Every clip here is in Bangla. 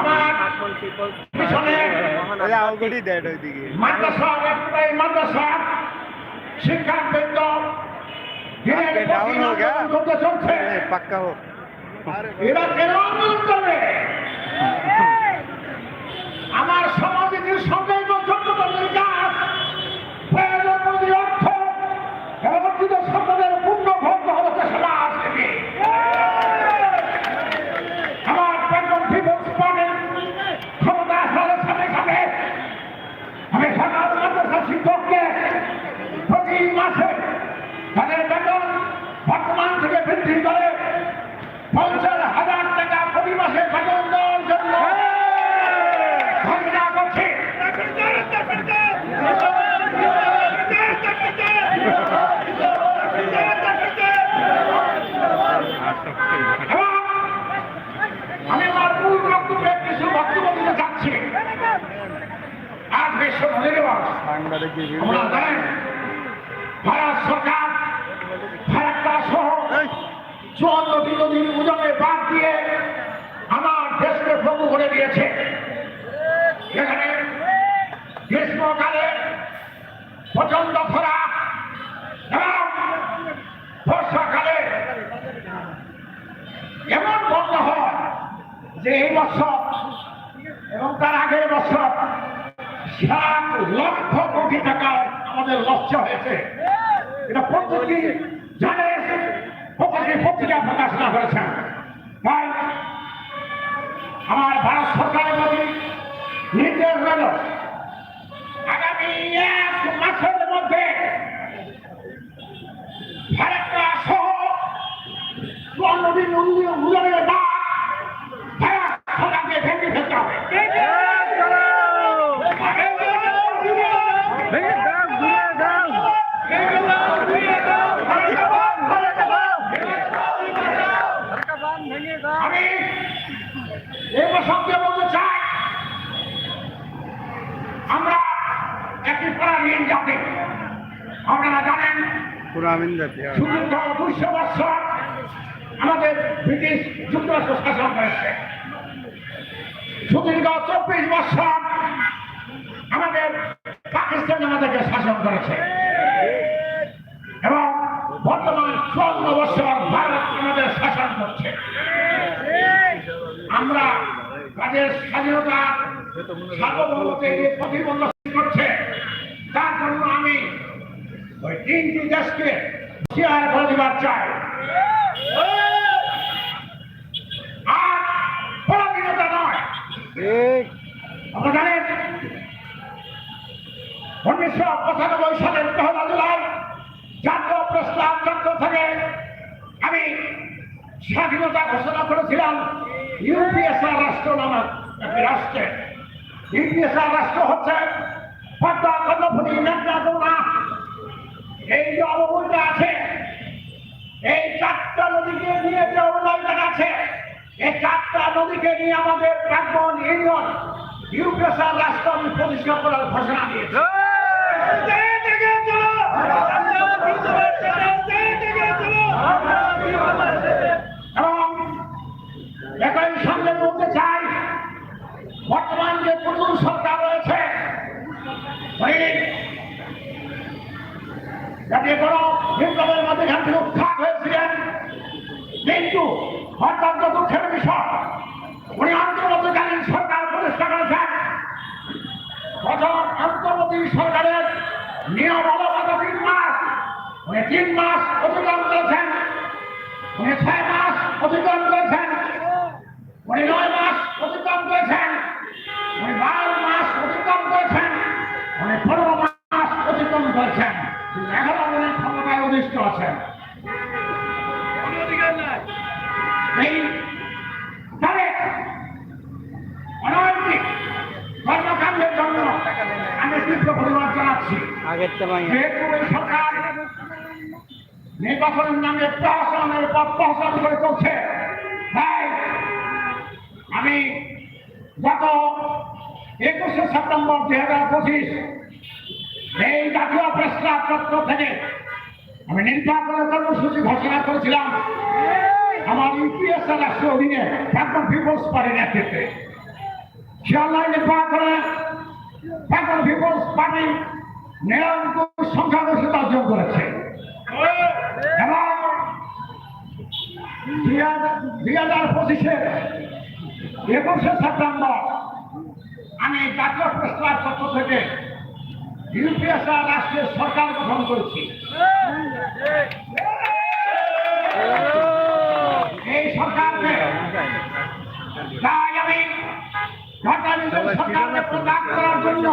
আমার সমাজ People's পিছনে ওই আউগড়ি দেয় ওইদিকে। মাদ্রাসা একটাই মাদ্রাসা শিক্ষাবৃন্দ দিনের আজকে পর down দিন হো গয়া। চলছে। পাক্কা হোক। এরা কেন আন্দোলন করবে আমার সমাজের সঙ্গে যোগ্যতার কাজ প্রয়োজন অনুযায়ী অর্থ এবং অর্জিত সম্পদের পূর্ণ ভোগ হচ্ছে সমাজ থেকে আমার প্রাক্তন পিপলস পার্টির ক্ষমতা আসার সাথে সাথে আমি সরকার মাদ্রাসা শিক্ষককে প্রতি মাসে তাদের বেতন বর্তমান থেকে বৃদ্ধি করে পঞ্চাশ হাজার টাকা প্রতি মাসে বেতন দেওয়ার জন্য ঘোষণা করছি এবং আমি আমার মূল বক্তব্যে কিছু বক্তব্য দিতে চাচ্ছি আজ বিশ্ব মনে জানেন ভারত সরকার সহ উজনে বাদ দিয়ে আমার দেশকে প্রভু করে দিয়েছে। এখানে গ্রীষ্মকালে প্রচণ্ড খরা এবং বর্ষাকালে এমন বন্ধ হয় যে এই বছর এবং তার আগের বছর সাত লক্ষ কোটি টাকা আমাদের লক্ষ্য হয়েছে। এটা প্রত্যেকে জানে প্রত্যেকে পত্রিকা প্রকাশনা করেছেন। তাই আমার ভারত সরকারের প্রতি নির্দেশ রইল, আগামী এক মাসের মধ্যে ভারতটা সহ চুয়ান্ন দিন উন্নয়নের ডাক ভারত সরকারকে ভেঙে ফেলতে হবে ভেঙে দাও ঘুরে দাও ভেঙে দাও আমি এই প্রসঙ্গে বলতে চাই আমরা একই জাতি। আপনারা জানেন পুরো জাতি। সুদীর্ঘ দুইশো বছর আমাদের ব্রিটিশ যুক্তরাষ্ট্র শাসন করেছে। সুদীর্ঘ চব্বিশ বছর আমাদের পাকিস্তান আমাদেরকে শাসন করেছে। এবং বর্তমান চুয়ান্ন বছর ভারত আমাদের শাসন করছে। আমরা তাদের স্বাধীনতা সার্বভৌমত্বে যে প্রতিবন্ধ তিনটি দেশকে শেয়ার করে দিবার চাই। আর পরাধীনতা নয়। জানেন উনিশশো পঁচানব্বই সালের পহেলা জুলাই জাতীয় থেকে আমি স্বাধীনতা ঘোষণা করেছিলাম ইউপিএসআর রাষ্ট্র নামক একটি রাষ্ট্রে। ইউপিএসআর রাষ্ট্র হচ্ছে পদ্মা কর্ণফুলি মেঘনা যমুনা এই যে আছে, এই চারটা নদীকে নিয়ে যে অবদান আছে, এই চারটা নদীকে নিয়ে আমাদের প্রাক্তন ইউনিয়ন রাষ্ট্র আমি প্রতিষ্ঠা করার ঘোষণা দিয়েছি। একই সঙ্গে বলতে চাই, বর্তমান যে নতুন সরকার রয়েছে জাতীয় গণ বিপ্লবের মধ্যে এখান থেকে উৎখাত হয়েছিলেন। কিন্তু অত্যন্ত দুঃখের বিষয়, উনি অন্তর্বর্তীকালীন সরকার প্রতিষ্ঠা করেছেন। প্রথম অন্তর্বর্তী সরকারের নিয়ম হল তিন মাস, উনি তিন মাস অতিক্রম করেছেন। উনি ছয় মাস অতিক্রম করেছেন। সরকার নামে প্রহসনের পর প্রহসন করে চলছে। তাই আমি গত একুশে সেপ্টেম্বর দুই হাজার পঁচিশ এই জাতীয় প্রস্তাব পত্র থেকে আমি নির্বাচনের কর্মসূচি ঘোষণা করেছিলাম। আমার ইউপিএস রাষ্ট্র অধীনে প্রাক্তন পিপলস পার্টির নেতৃত্বে। শিয়ালদায় নির্বাচনে এখন পিপলস পার্টি নিরঙ্কুশ সংখ্যাগরিষ্ঠতা অর্জন করেছে। এবং দুই হাজার দুই হাজার পঁচিশে একুশে সেপ্টেম্বর আমি জাতীয় প্রস্তাব পক্ষ থেকে ইউপিএসআর রাষ্ট্রের সরকার গঠন করেছি। এই সরকারকে তাই আমি ঢাকা নিজের সরকারকে প্রদান করার জন্য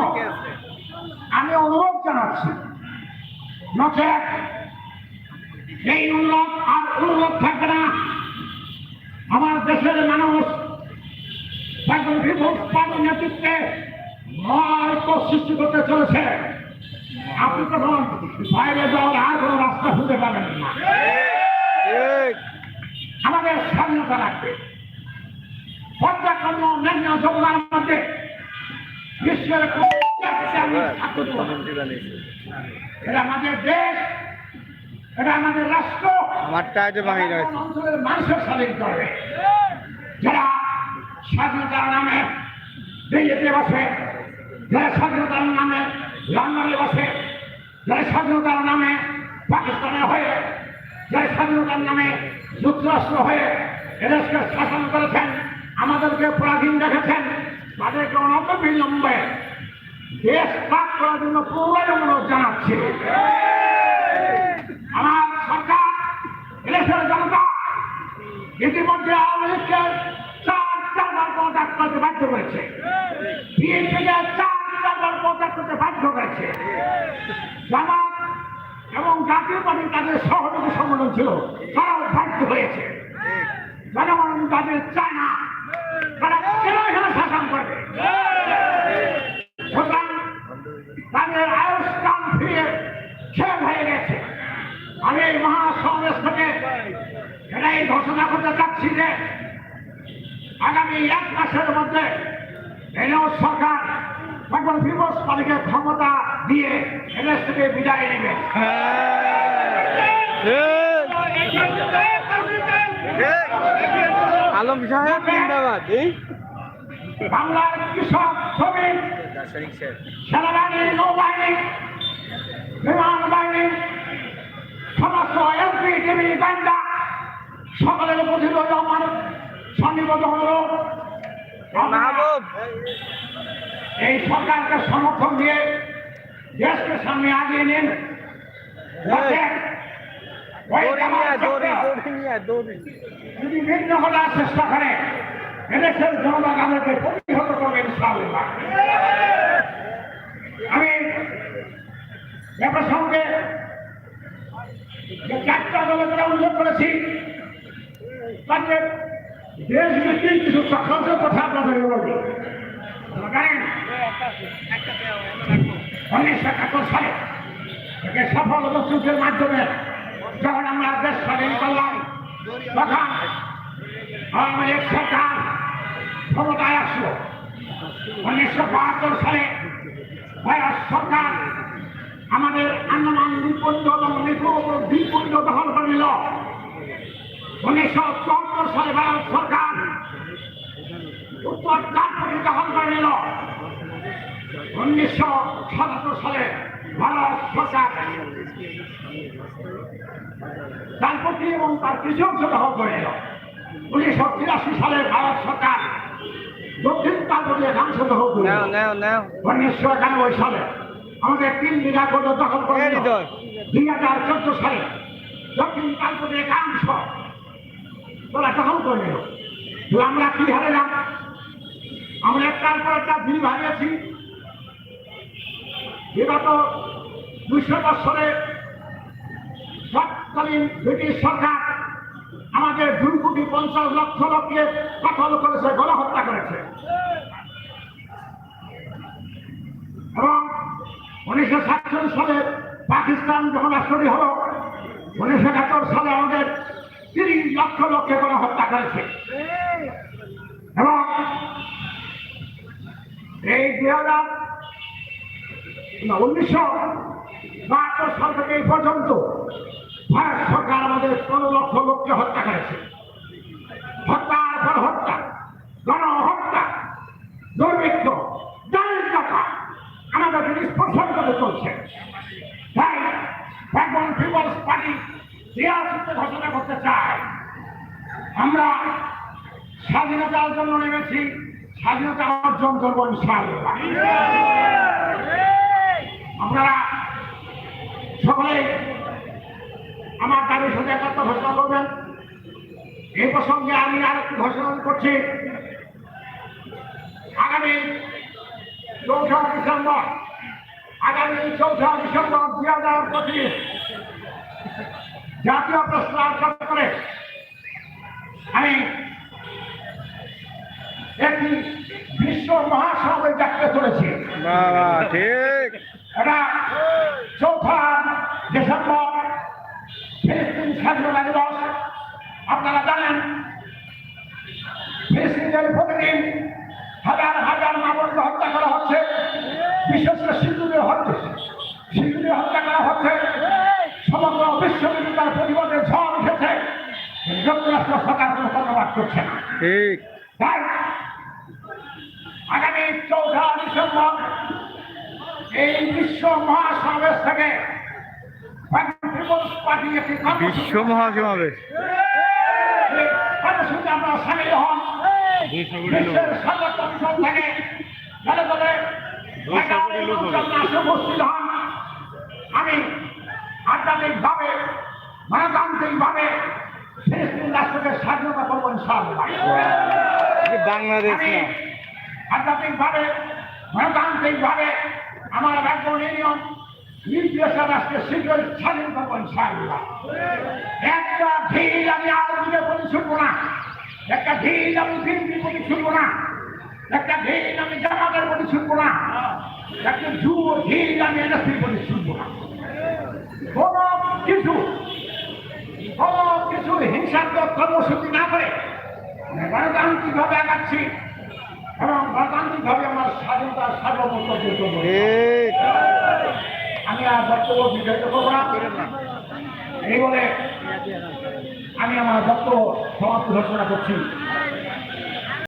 আমি অনুরোধ জানাচ্ছি এই উন্নত আর উন্নত থাকবে না। আমার দেশের মানুষ পার্টির নেতৃত্বে মহায়ত্ত সৃষ্টি করতে চলেছে। আপনি তখন বাইরে যাওয়ার আর কোনো রাস্তা খুঁজে পাবেন না। আমাদের স্বাধীনতা লাগবে। পর্যায়ক্রম অন্যান্য যমুনার মধ্যে বিশ্বের এটা স্বাধীনতার নামে দিল্লিতে বসে স্বাধীনতার নামে লন্ডনে বসে, যারা স্বাধীনতার নামে পাকিস্তানে হয়ে, যারা স্বাধীনতার নামে যুক্তরাষ্ট্র হয়ে এদেশকে শাসন করেছেন, আমাদেরকে পরাধীন রেখেছেন, তাদেরকে বিলম্বে দেশ ত্যাগ করার জন্য পুরোই অনুরোধ জানাচ্ছি। আমার সরকার এদেশের জনতা ইতিমধ্যে আওয়ামী লীগকে চার চারবার পদত্যাগ করতে বাধ্য করেছে। বিএনপিকে চার চারবার পদত্যাগ করতে বাধ্য করেছে। জামাত এবং জাতীয় পার্টি তাদের সহযোগী সম্মেলন ছিল তারাও বাধ্য হয়েছে। জনগণ তাদের চায় না তারা কেন এখানে শাসন করবে সুতরাং তাদের আয়ুষ কাল ফিরে শেষ হয়ে গেছে আমি এই মহাসমাবেশ থেকে এটাই ঘোষণা করতে চাচ্ছি যে আগামী এক মাসের মধ্যে এনও সরকার। তখন বিবস পালিকে ক্ষমতা দিয়ে এদেশ থেকে বিদায় নেবে। আলম সাহেব জিন্দাবাদ। বাংলার কৃষক শ্রমিক সেনাবাহিনী নৌবাহিনী বিমান বাহিনী সমস্ত এমপি টিভি গান্ডা সকলের প্রতি রইল আমার অনুরোধ আমরা মাহবুব। এই সরকারকে সমর্থন দিয়ে দেশকে সামনে আগিয়ে নিন। যদি বিঘ্ন ঘটার চেষ্টা করে এদেশের জনতা তাদেরকে প্রতিহত করবে ইনশাআল্লাহ। আমি এ প্রসঙ্গে চারটা দলের উল্লেখ করেছি তাদের দেশ ভিত্তিক কিছু চক্রান্ত কথা আপনাদের বলি আপনারা জানেন উনিশশো একাত্তর সালে থেকে সফল যুদ্ধের মাধ্যমে যখন আমরা দেশ স্বাধীন করলাম তখন আওয়ামী লীগ সরকার ক্ষমতায় আসলো উনিশশো বাহাত্তর সালে ভারত সরকার আমাদের আন্দামান দ্বীপপুঞ্জ এবং দ্বীপপুঞ্জ দখল করে নিল। উনিশশো চুয়াত্তর সালে ভারত সরকার উত্তর কাশ্মীর দখল করে নিল। উনিশশো সাতাত্তর সালে ভারত সরকার তারপতি এবং তার কিছু অংশ দখল করে নিল। উনিশশো তিরাশি সালে ভারত সরকার দক্ষিণ তালপটিয়া ধ্বংস দখল করে উনিশশো একানব্বই সালে আমাদের তিন বিঘা করে দখল করে। দুই হাজার চোদ্দ সালে দক্ষিণ তালপটিয়া একাংশ তোরা দখল করে নিল তো আমরা কি হারালাম? আমরা একটার পর একটা বিল হারিয়েছি বিগত দুইশো বছরে তৎকালীন ব্রিটিশ সরকার আমাদের দুই কোটি পঞ্চাশ লক্ষ লোককে দখল করেছে, গণহত্যা করেছে। এবং উনিশশো সাতচল্লিশ সালে পাকিস্তান যখন রাষ্ট্রটি হলো, উনিশশো সালে আমাদের তিরিশ লক্ষ লোককে হত্যা করেছে। এবং এই দুই হাজার উনিশশো বাহাত্তর সাল থেকে এই পর্যন্ত ভারত সরকার আমাদের পনেরো লক্ষ লোককে হত্যা করেছে। হত্যার পর হত্যা গণহত্যা রিয়াসতে ঘোষণা করতে চায় আমরা স্বাধীনতা জন্য নেমেছি, স্বাধীনতা অর্জন করব ইনশাআল্লাহ। আপনারা সকলে আমার দাবি সাথে একাত্ম ঘোষণা করবেন। এ প্রসঙ্গে আমি আর একটি ঘোষণা করছি। আগামী চৌঠা ডিসেম্বর, আগামী চৌঠা ডিসেম্বর দুই হাজার পঁচিশ জাতীয় প্রস্তাব করে আমি একটি বিশ্ব মহাসমাবেশ ডাকতে চলেছি। ঠিক। এটা চৌঠা ডিসেম্বর ফিলিস্তিন স্বাধীনতা দিবস। আপনারা জানেন ফিলিস্তিনের প্রতিদিন হাজার হাজার নাগরিক হত্যা করা হচ্ছে। বিশেষ করে শিশুদের হত্যা। যুক্তরাষ্ট্র সরকার কোনো কর্মবাদ করছে না। ঠিক। তাই আগামী চৌঠা ডিসেম্বর এই বিশ্ব মহাসমাবেশ থেকে পিপলস পার্টি একটি বিশ্ব মহাসমাবেশ। কর্মসূচি আপনারা সামিল হন বিশ্বের থেকে দলে দলে উপস্থিত হন। আমি আধ্যাত্মিকভাবে গণতান্ত্রিকভাবে ফিলিস্তিন রাষ্ট্রকে স্বাধীনতা করব বাংলাদেশ আধ্যাত্মিকভাবে গণতান্ত্রিকভাবে আমার রাজ্য ইউনিয়ন নির্দেশ রাষ্ট্রের শীঘ্রই স্বাধীন করব ইনশাআল্লাহ একটা ঢিল আমি আলোচনা প্রতি ছুটবো না একটা ঢিল আমি বিএনপির প্রতি ছুটবো না একটা ঢিল আমি জামাতের প্রতি ছুটবো না একটা জুয়ো ঢিল আমি এনএসপির প্রতি ছুটবো না কোনো কিছু কোনো কিছু হিংসাত্মক কর্মসূচি না করে গণতান্ত্রিকভাবে আগাচ্ছি এবং গণতান্ত্রিকভাবে আমার স্বাধীনতা সার্বভৌমত্ব যুদ্ধ আমি আর বক্তব্য বিজয়িত করব না। এই বলে আমি আমার বক্তব্য সমাপ্ত ঘোষণা করছি।